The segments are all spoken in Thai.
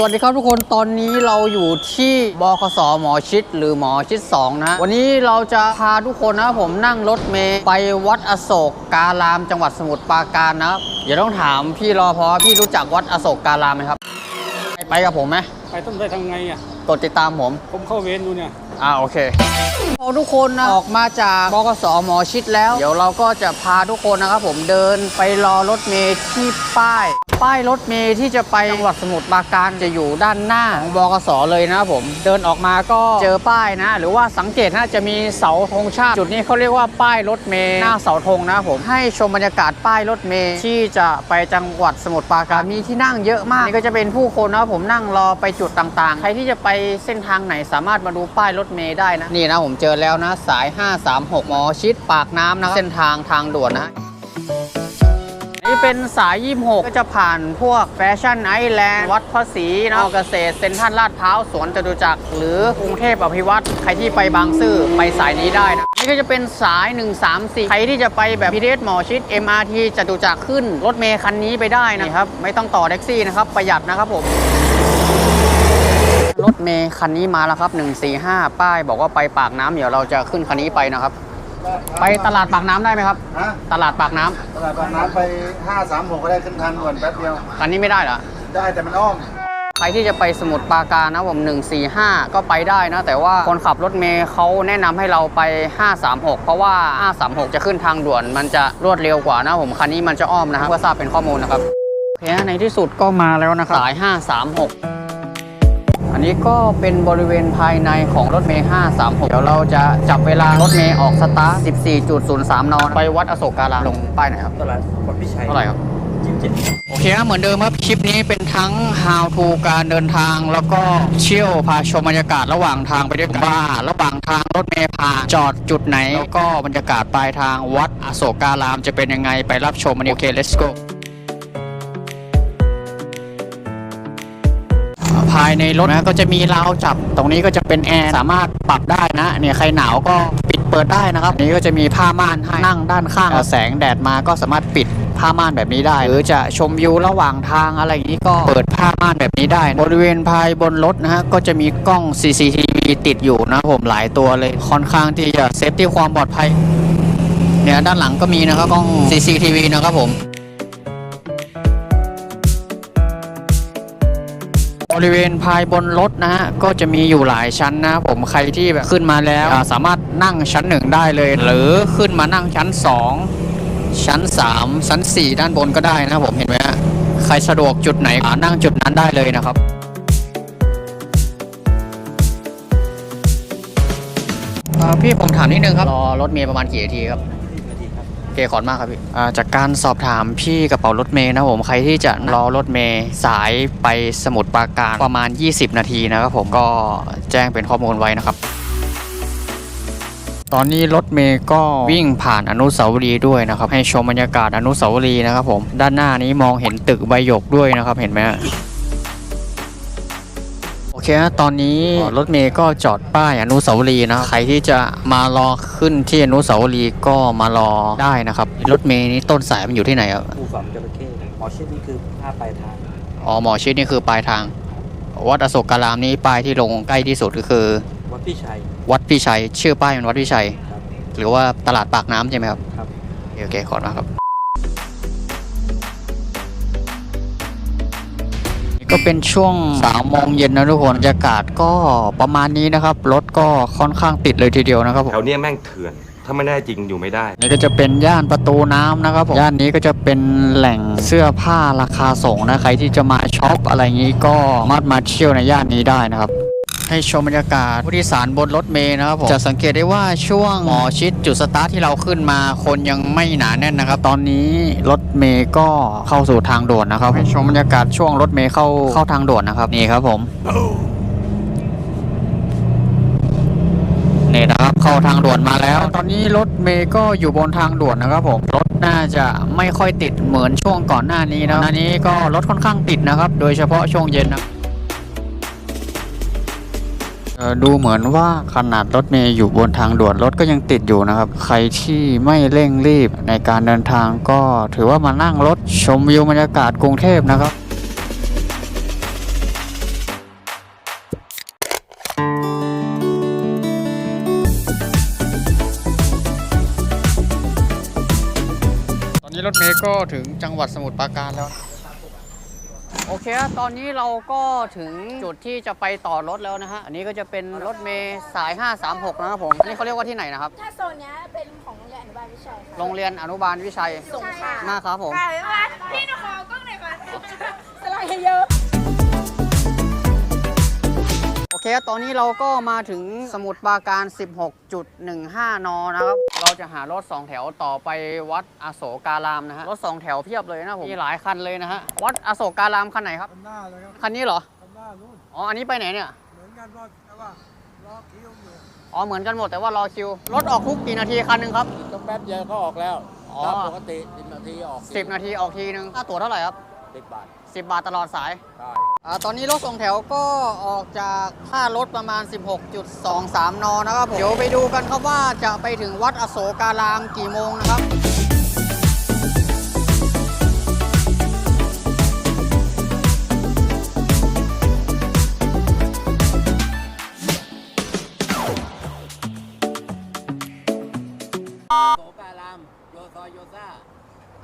สวัสดีครับทุกคนตอนนี้เราอยู่ที่บคสหมอชิดหรือหมอชิด 2 นะ วันนี้เราจะพาทุกคนนะครับผมนั่งรถเมย์ไปวัดอโศกการามจังหวัดสมุทรปราการนะครับอย่าต้องถามพี่รอพอพี่รู้จักวัดอโศกการามไหมครับ ไปกับผมไหมไปต้องไปทำไงอะกดติดตามผม ผมเข้าเวรดูเนี่ย อ่าโอเคพอทุกคนนะออกมาจากบกสหมอชิดแล้ว เดี๋ยวเราก็จะพาทุกคนนะครับผมเดินไปรอรถเมล์ที่ป้าย ป้ายรถเมล์ที่จะไปจังหวัดสมุทรปราการจะอยู่ด้านหน้าของบกสเลยนะครับผมเดินออกมาก็เจอป้ายนะ หรือว่าสังเกตนะจะมีเสาธงชาติ จุดนี้เขาเรียกว่าป้ายรถเมล์หน้าเสาธงนะครับผมให้ชมบรรยากาศป้ายรถเมล์ที่จะไปจังหวัดสมุทรปราการมีที่นั่งเยอะมากนี่ก็จะเป็นผู้คนนะครับผมนั่งรอไปจุดต่างๆ ใครที่จะไปเส้นทางไหนสามารถมาดูป้ายรถเมล์ได้นะ นี่นะผมเจอแล้วนะ สาย 536หมอชิดปากน้ำนะเส้นทางทางด่วนนะนี่เป็นสาย 26 ก็จะผ่านพวกแฟชั่นไอแลนด์วัดพระศรีนอกเกษตรเซ็นทรัลลาดพร้าวสวนจตุจักร หรือกรุงเทพอภิวัตรใครที่ไปบางซื่อไปสายนี้ได้นะ นี่ก็จะเป็นสาย 134 ใครที่จะไปแบบพีเดสหมอชิด MRT จตุจักรขึ้น รถเมย์คันนี้ไปได้นะครับ ไม่ต้องต่อแท็กซี่นะครับ ประหยัดนะครับผม รถเมย์คันนี้มาแล้วครับ 145 ป้ายบอกว่าไปปากน้ำเดี๋ยวเราจะขึ้นคันนี้ไปนะครับ ไปตลาดปากน้ำได้ไหมครับ ฮะตลาดปากน้ำตลาดบางน้ำไป536ก็ได้ขึ้นทางด่วนแป๊บเดียว คันนี้ไม่ได้เหรอ ได้แต่มันอ้อม ใครที่จะไปสมุทรปราการนะผม145 ก็ไปได้นะ แต่ว่าคนขับรถเมย์เขาแนะนำให้เราไป 536 เพราะว่า 536 จะขึ้นทางด่วน มันจะรวดเร็วกว่านะผมคันนี้มันจะอ้อมนะครับเพื่อทราบเป็นข้อมูลนะครับโอเคในที่สุดก็มาแล้วนะครับสาย 536 อันนี้ก็เป็นบริเวณภายในของรถเมย์536 เดี๋ยวเราจะจับเวลารถเมย์ออกสตาร์ท14.03 น ไปวัดอโศกการามลงป้ายไหนครับตลาดวัดพิชัยเท่าไหร่ครับ 27 โอเคครับเหมือนเดิมครับ คลิปนี้เป็นทั้ง how to การเดินทาง แล้วก็เชี่ยวพาชมบรรยากาศระหว่างทางไปด้วยกันว่าระหว่างทางรถเมล์ผ่านจอดจุดไหน แล้วก็บรรยากาศปลายทางวัดอโศกการามจะเป็นยังไงไปรับชมมันโอเค let's go ภายในรถนะก็จะมีราวจับ ตรงนี้ก็จะเป็นแอร์สามารถปรับได้นะเนี่ยใครหนาวก็ปิดเปิดได้นะครับนี้ก็จะมีผ้าม่านให้นั่งด้านข้างแสงแดดมาก็สามารถปิดผ้าม่านแบบนี้ได้ หรือจะชมวิวระหว่างทางอะไรอย่างนี้ก็เปิดผ้าม่านแบบนี้ได้ บริเวณภายบนรถนะฮะก็จะมีกล้อง CCTV ติดอยู่นะผมหลายตัวเลยค่อนข้างที่จะเซฟตี้ความปลอดภัยเนี่ยด้านหลังก็มีนะครับกล้อง CCTV นะครับผม บริเวณภายบนรถนะฮะก็จะมีอยู่หลายชั้นนะผมใครที่แบบขึ้นมาแล้ว สามารถนั่งชั้นหนึ่งได้เลย หรือขึ้นมานั่งชั้น2ชั้น3ชั้น4ด้านบนก็ได้นะผมเห็นไหมฮะใครสะดวกจุดไหนนั่งจุดนั้นได้เลยนะครับพี่ผมถามนิดนึงครับรอรถเมย์ประมาณกี่นาทีครับ เคขอบคุณมากครับพี่อ่าจากการสอบถามพี่กระเป๋ารถเมย์นะผมใครที่จะรอรถเมย์สายไปสมุทรปราการประมาณ 20 นาทีนะครับผมก็แจ้งเป็นข้อมูลไว้นะครับตอนนี้รถเมย์ก็วิ่งผ่านอนุสาวรีย์ด้วยนะครับ ให้ชมบรรยากาศอนุสาวรีย์นะครับผมด้านหน้านี้มองเห็นตึกใบหยกด้วยนะครับเห็นไหม เคนะตอนนี้รถเมย์ก็จอดป้ายอนุสาวรีย์นะ ใครที่จะมารอขึ้นที่อนุสาวรีย์ก็มารอได้นะครับ รถเมย์นี้ต้นสายมันอยู่ที่ไหนครับภูฝังจระเข้หมอชิดนี่คือภาพปลายทาง อ๋อหมอชิดนี่คือปลายทาง วัดอโศกการามนี้ป้ายที่ลงใกล้ที่สุดก็คือ วัดพี่ชัย วัดพี่ชัย ชื่อป้ายเป็นวัดพี่ชัยครับหรือว่าตลาดปากน้ำใช่ไหมครับ ครับ โอเคขอบคุณมากครับ ก็เป็นช่วงสามโมงเย็นนะทุกคนบรรยากาศก็ประมาณนี้นะครับ รถก็ค่อนข้างติดเลยทีเดียวนะครับผมแถวเนี้ยแม่งเถื่อน ถ้าไม่ได้จริงอยู่ไม่ได้ นี่ก็จะเป็นย่านประตูน้ำนะครับผมย่านนี้ก็จะเป็นแหล่งเสื้อผ้าราคาส่งนะใครที่จะมาช็อปอะไรอย่างนี้ก็สามารถมาเที่ยวในย่านนี้ได้นะครับ ให้ชมบรรยากาศผู้โดยสารบนรถเมล์นะครับผมจะสังเกตได้ว่าช่วงหมอชิดจุดสตาร์ทที่เราขึ้นมาคนยังไม่หนาแน่นนะครับ ตอนนี้รถเมล์ก็เข้าสู่ทางด่วนนะครับ ให้ชมบรรยากาศช่วงรถเมล์เข้าเข้าทางด่วนนะครับนี่ครับผมนี่นะครับเข้าทางด่วนมาแล้ว ตอนนี้รถเมย์ก็อยู่บนทางด่วนนะครับผมรถน่าจะไม่ค่อยติดเหมือนช่วงก่อนหน้านี้นะอันนี้ก็รถค่อนข้างติดนะครับ โดยเฉพาะช่วงเย็นนะเอ่อ ดูเหมือนว่าขนาดรถเมย์อยู่บนทางด่วนรถก็ยังติดอยู่นะครับ ใครที่ไม่เร่งรีบในการเดินทางก็ถือว่ามานั่งรถชมวิวบรรยากาศกรุงเทพนะครับตอนนี้รถเมย์ก็ถึงจังหวัดสมุทรปราการแล้ว โอเคครับตอนนี้เราก็ถึงจุดที่จะไปต่อรถแล้วนะฮะ อันนี้ก็จะเป็นรถเมย์สาย 536 นะครับผม อันนี้เขาเรียกว่าที่ไหนนะครับ ถ้าโซนเนี้ยเป็นของโรงเรียนอนุบาลวิชัยค่ะโรงเรียนอนุบาลวิชัยสงขลามากครับผม ค่ะพี่วัดพี่หนูขอกล้องหน่อยก่อนสไลด์เยอะโอเคครับตอนนี้เราก็มาถึงสมุทรปราการ 16.15 น นะครับ เราจะหารถ 2 แถวต่อไปวัดอโศการามนะฮะ รถ 2 แถวเพียบเลยนะผม มีหลายคันเลยนะฮะ วัดอโศการามคันไหนครับหน้าเลยครับ คันนี้เหรอข้างหน้านู่น อ๋อ อันนี้ไปไหนเนี่ย เหมือนกันว่าแต่ว่ารอคิวอยู่ อ๋อ เหมือนกันหมดแต่ว่ารอคิว รถออกทุกกี่นาทีคันหนึ่งครับต้องแป๊บเดียวก็ออกแล้วอ๋อถ้าปกติสิบนาทีออก10 นาทีออกทีนึงค่าตั๋วเท่าไหร่ครับสิบบาท 10 บาทตลอดสายได้อ่า ตอนนี้รถสองแถวก็ออกจากท่ารถประมาณ 16.23 น นะครับผมเดี๋ยวไปดูกันครับว่าจะไปถึงวัดอโศการามกี่โมงนะครับ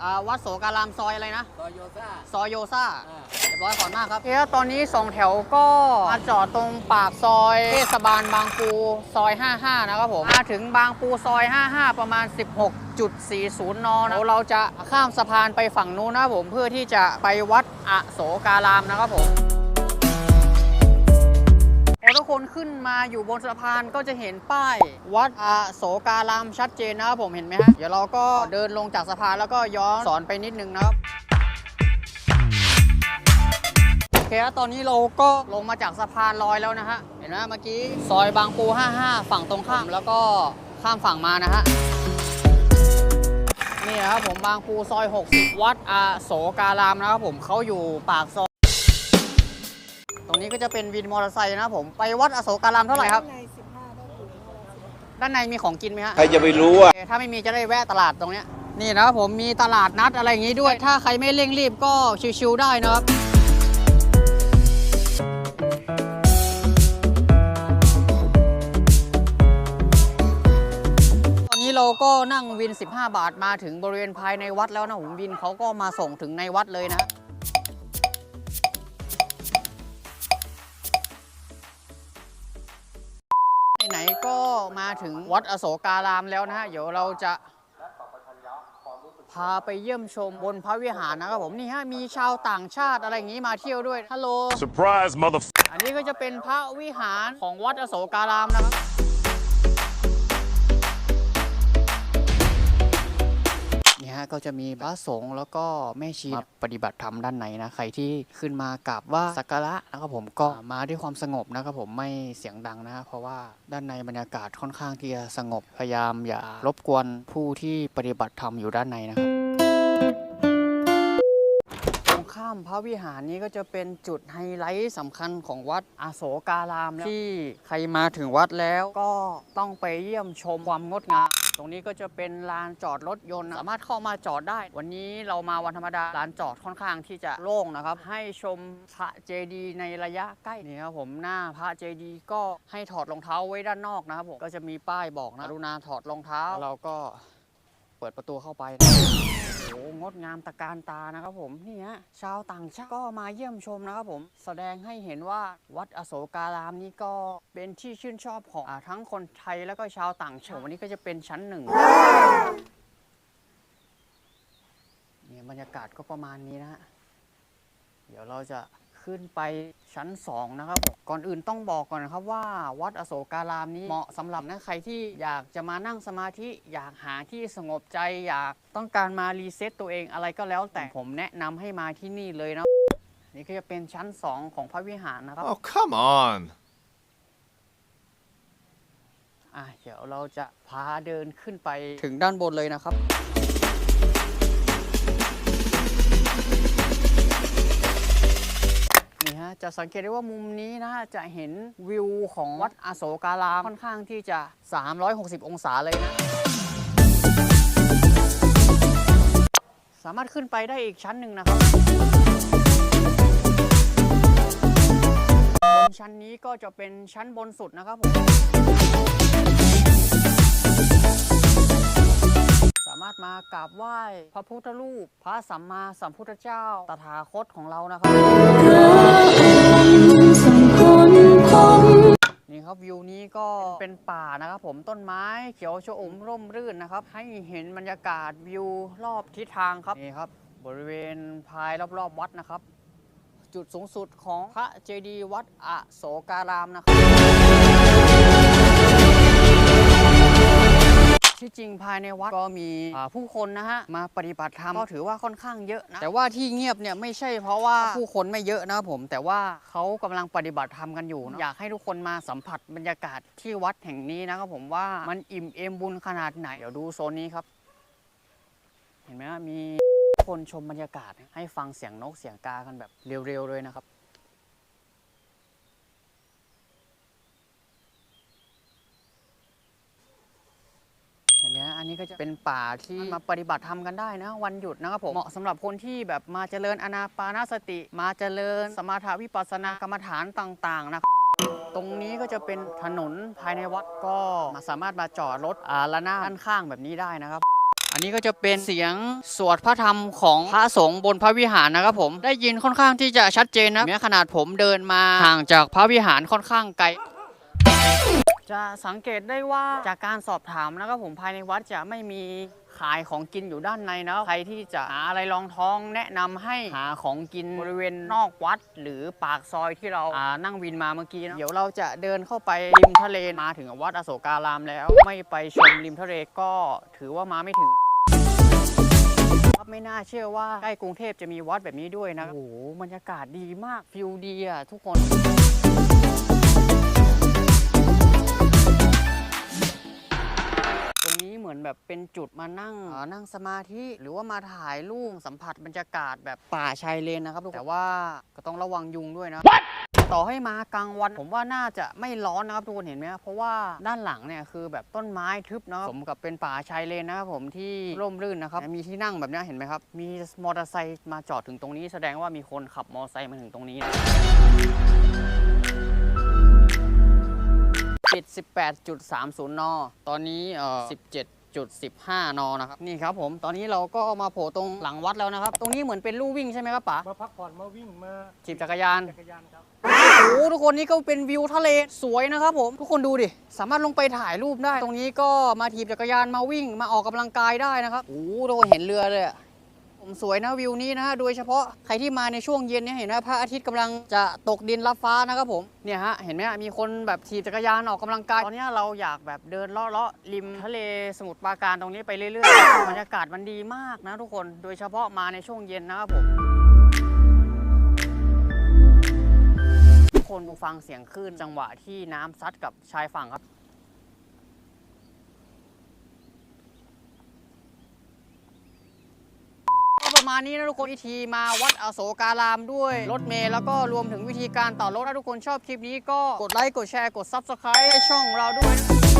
อ่าวัดโสการามซอยอะไรนะ ซอยโยซ่า ซอยโยซ่าอ่า เรียบร้อยขอบคุณมากครับเฮ้ยตอนนี้2แถวก็มาจอดตรงปากซอยเทศบาลบางปูซอย 55 นะครับผม มาถึงบางปูซอย 55 ประมาณ 16.40 นนะเดี๋ยวเราจะข้ามสะพานไปฝั่งนู้นนะครับผมเพื่อที่จะไปวัดอโศการามนะครับผมพอทุ กคนขึ้นมาอยู่บนสะพานก็จะเห็นป้าย วัดอโศการามชัดเจนนะครับผมเห็นไหมฮะเดี๋ยวเราก็เดินลงจากสะพานแล้วก็ย้อนสอนไปนิดนึงนะครับโอเคครับตอนนี้เราก็ลงมาจากสะพานลอยแล้วนะฮะ เห็นไหมเมื่อกี้ซอยบางปู 55 ฝั่งตรงข้ามแล้วก็ข้ามฝั่งมานะฮะ นี่นะครับผมบางปูซอย 60 วัดอาโศการามนะครับผมเขาอยู่ปากซอยต รงนี้ก็จะเป็นวินมอเตอร์ไซค์นะครับผมไปวัดอโศการามเท่าไหร่ครับ ใน15ได้ถึงด้านในมีของกินไหมฮะใครจะไปรู้อะโอเคถ้าไม่มีจะได้แวะตลาดตรงเนี้ยนี่นะครับผมมีตลาดนัดอะไรอย่างงี้ด้วย ถ้าใครไม่เร่งรีบก็ชิวๆได้นะครับ ตอนนี้เราก็นั่งวิน 15 บาทมาถึงบริเวณภายในวัดแล้วนะผมวินเขาก็มาส่งถึงในวัดเลยนะ มาถึงวัดอโศการามแล้วนะฮะ เดี๋ยวเราจะพาไปเยี่ยมชมบนพระวิหารนะครับผมนี่ฮะมีชาวต่างชาติอะไรอย่างนี้มาเที่ยวด้วยฮัลโหล Surprise mother อันนี้ก็จะเป็นพระวิหารของวัดอโศการามนะครับ ก็จะมีพระสงฆ์แล้วก็แม่ชีมาปฏิบัติธรรมด้านในนะใครที่ขึ้นมากราบไหว่าสักการะนะครับผมก็มาด้วยความสงบนะครับผมไม่เสียงดังนะ เพราะว่าด้านในบรรยากาศค่อนข้างที่จะสงบพยายามอย่ารบกวนผู้ที่ปฏิบัติธรรมอยู่ด้านในนะครับตรงข้ามพระวิหารนี้ก็จะเป็นจุดไฮไลท์สำคัญของวัดอาโศการามนะที่ใครมาถึงวัดแล้วก็ต้องไปเยี่ยมชมความงดงาม ตรงนี้ก็จะเป็นลานจอดรถยนต์สามารถเข้ามาจอดได้ วันนี้เรามาวันธรรมดาลานจอดค่อนข้างที่จะโล่งนะครับ ให้ชมพระเจดีย์ในระยะใกล้นี่ครับผมหน้าพระเจดีย์ก็ให้ถอดรองเท้าไว้ด้านนอกนะครับผมก็จะมีป้ายบอกนะรุณาถอดรองเท้าเราก็เปิดประตูเข้าไปนะ โอ้งดงามตะการตานะครับผมนี่ฮะชาวต่างชาติก็มาเยี่ยมชมนะครับผม แสดงให้เห็นว่าวัดอโศการามนี้ก็เป็นที่ชื่นชอบของอาทั้งคนไทยแล้วก็ชาวต่างชาติวันนี้ก็จะเป็นชั้นหนึ่งเนี่ยบรรยากาศก็ประมาณนี้นะฮะเดี๋ยวเราจะ ขึ้นไปชั้น 2 นะครับผมก่อนอื่นต้องบอกก่อนนะครับว่าวัดอโศการามนี้เหมาะสำหรับนะใครที่อยากจะมานั่งสมาธิอยากหาที่สงบใจอยากต้องการมารีเซ็ตตัวเองอะไรก็แล้ว แต่ผมแนะนำให้มาที่นี่เลยนะนี่ก็จะเป็นชั้น 2 ของพระวิหารนะครับ Oh, come on. อะเดี๋ยวเราจะพาเดินขึ้นไปถึงด้านบนเลยนะครับ จะสังเกตได้ว่ามุมนี้นะฮะจะเห็นวิวของวัดอโศการามค่อนข้างที่จะ 360 องศาเลยนะ สามารถขึ้นไปได้อีกชั้นหนึ่งนะครับบนชั้นนี้ก็จะเป็นชั้นบนสุดนะครับผมามารถมารถมากราบไหว้ พระพุทธรูป พระสัมมาสัมพุทธเจ้าตถาคตของเรานะครับนี่ครับวิวนี้ก็เป็นป่านะครับผมต้นไม้เขียวชอุ่มร่มรื่นนะครับ ให้เห็นบรรยากาศวิวรอบทิศทางครับนี่ครับ บริเวณภายรอบๆวัดนะครับ จุดสูงสุดของพระเจดีย์วัดอโศการามนะครับ ที่จริงภายในวัดก็มีอ่าผู้คนนะฮะมาปฏิบัติธรรมก็ถือว่าค่อนข้างเยอะนะแต่ว่าที่เงียบเนี่ยไม่ใช่เพราะว่าผู้คนไม่เยอะนะครับผม แต่ว่าเขากำลังปฏิบัติธรรมกันอยู่นะอยากให้ทุกคนมาสัมผัสบรรยากาศที่วัดแห่งนี้นะครับผมว่ามันอิ่มเอมบุญขนาดไหนเดี๋ยวดูโซนนี้ครับ เห็นไหมว่ามีคนชมบรรยากาศให้ฟังเสียงนกเสียงกากันแบบเร็วๆเลยนะครับ เห็ นไหมฮะอันนี้ก็จะเป็นป่าที่มาปฏิบัติธรรมกันได้นะ วันหยุดนะครับผมเหมาะสำหรับคนที่แบบมาเจริญอานาปานสติ มาเจริญสมาธิวิปัสสนากรรมฐานต่างๆนะครับตรงนี้ก็จะเป็นถนนภายในวัดก็มาสามารถมาจอดรถอ่าละหน้าด้านข้างแบบนี้ได้นะครับ อันนี้ก็จะเป็นเสียงสวดพระธรรมของพระสงฆ์บนพระวิหารนะครับผมได้ยินค่อนข้างที่จะชัดเจนนะแม้ขนาดผมเดินมาห่างจากพระวิหารค่อนข้างไกล จะสังเกตได้ว่าจากการสอบถามนะครับผมภายในวัดจะไม่มีขายของกินอยู่ด้านในนะใครที่จะหาอะไรรองท้องแนะนำให้หาของกินบริเวณนอกวัด หรือปากซอยที่เราอ่านั่งวินมาเมื่อกี้นะเดี๋ยวเราจะเดินเข้าไปริมทะเลมาถึงวัดอโศการามแล้ว ไม่ไปชมริมทะเลก็ถือว่ามาไม่ถึงครับไม่น่าเชื่อว่าใกล้กรุงเทพจะมีวัดแบบนี้ด้วยนะโอ้โหบรรยากาศดีมากฟิลดีอะทุกคน มือนแบบเป็นจุดมานั่งเอ่อนั่งสมาธิหรือว่ามาถ่ายรูปสัมผัสบรรยากาศแบบป่าชายเลนนะครับทุกคนแต่ว่าก็ต้องระวังยุงด้วยนะต่อให้มากลางวัน ผมว่าน่าจะไม่ร้อนนะครับทุกคนเห็นไหมครับเพราะว่าด้านหลังเนี่ยคือแบบต้นไม้ทึบนะครับสมกับเป็นป่าชายเลนนะครับผมที่ร่มรื่นนะครับมีที่นั่งแบบเนี้ยเห็นไหมครับ มีมอเตอร์ไซค์มาจอดถึงตรงนี้ แสดงว่ามีคนขับมอเตอร์ไซค์มาถึงตรงนี้นะปิด18.30 น ตอนนี้เอ่อ 17.15 นนะครับนี่ครับผมตอนนี้เราก็มาโผล่ตรงหลังวัดแล้วนะครับ ตรงนี้เหมือนเป็นลู่วิ่งใช่ไหมครับป๋ามาพักผ่อนมาวิ่งมาจีบจักรยานจักรยานครับโอ้โหทุกคนนี่ก็เป็นวิวทะเลสวยนะครับผมทุกคนดูดิสามารถลงไปถ่ายรูปได้ ตรงนี้ก็มาถีบจักรยานมาวิ่งมาออกกำลังกายได้นะครับโอ้โหทุกคนเห็นเรือเลยอะ ผมสวยนะวิวนี้นะฮะโดยเฉพาะใครที่มาในช่วงเย็นเนี่ยเห็นว่าพระอาทิตย์กำลังจะตกดินรับฟ้านะครับผมเนี่ยฮะเห็นไหมมีคนแบบถีบจักรยานออกกำลังกายตอนนี้เราอยากแบบเดินเลาะเลาะริมทะเลสมุทรปราการตรงนี้ไปเรื่อยๆบรรยากาศมันดีมากนะทุกคนโดยเฉพาะมาในช่วงเย็นนะครับผมทุกคนดูฟังเสียงคลื่นจังหวะที่น้ำซัดกับชายฝั่งครับ ก็ ประมาณนี้นะทุกคนอีทีมาวัดอโศการามด้วยรถเมล์แล้วก็รวมถึงวิธีการต่อรถถ้าทุกคนชอบคลิปนี้ก็กดไลค์กดแชร์กด Subscribe ให้ช่องเราด้วยนะ